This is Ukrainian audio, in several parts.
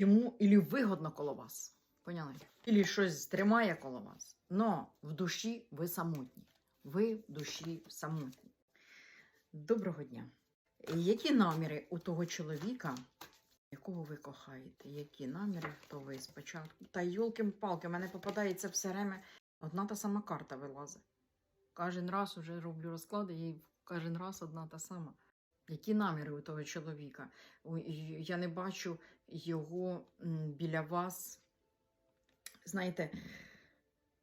йому ілі вигодно коло вас. Поняли? Ілі щось тримає коло вас. Но в душі ви самотні. Ви в душі самотні. Доброго дня. Які наміри у того чоловіка, якого ви кохаєте? Які наміри, хто ви спочатку? Та йолки-палки, мене попадається все время одна та сама карта вилазить. Кожен раз уже роблю розклади, і кожен раз одна та сама. Які наміри у того чоловіка? Я не бачу його біля вас. Знаєте,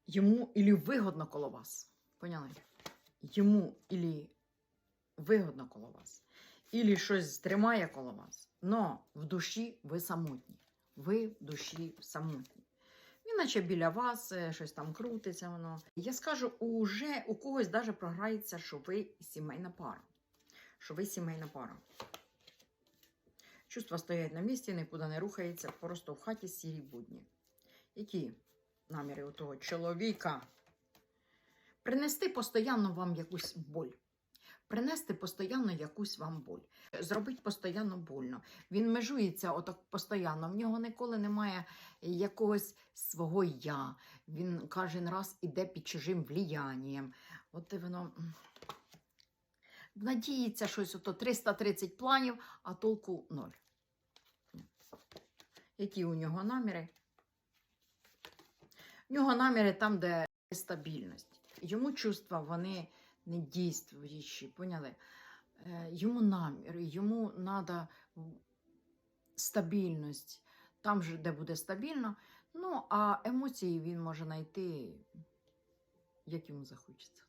йому ілі вигодно коло вас. Поняли? Йому ілі вигодно коло вас, ілі щось тримає коло вас. Но в душі ви самотні. Ви в душі самотні. Він наче біля вас, е, щось там крутиться воно. Я скажу, уже у когось даже програється, що ви сімейна пара. Що ви сімейна пара. Чувства стоять на місці, нікуди не рухається, просто в хаті сірі будні. Які наміри у того чоловіка? Принести постійно вам якусь боль. Принести постійно якусь вам боль. Зробити постійно больно. Він межується отак постійно. В нього ніколи немає якогось свого я. Він кожен раз іде під чужим вліянням. От і воно надіється щось, ото 330 планів, а толку ноль. Які у нього наміри? У нього наміри там, де стабільність. Йому чувства, вони не дійствуючі, поняли? Е, Йому наміри, йому треба стабільність. Там же, де буде стабільно. Ну, а емоції він може знайти, як йому захочеться.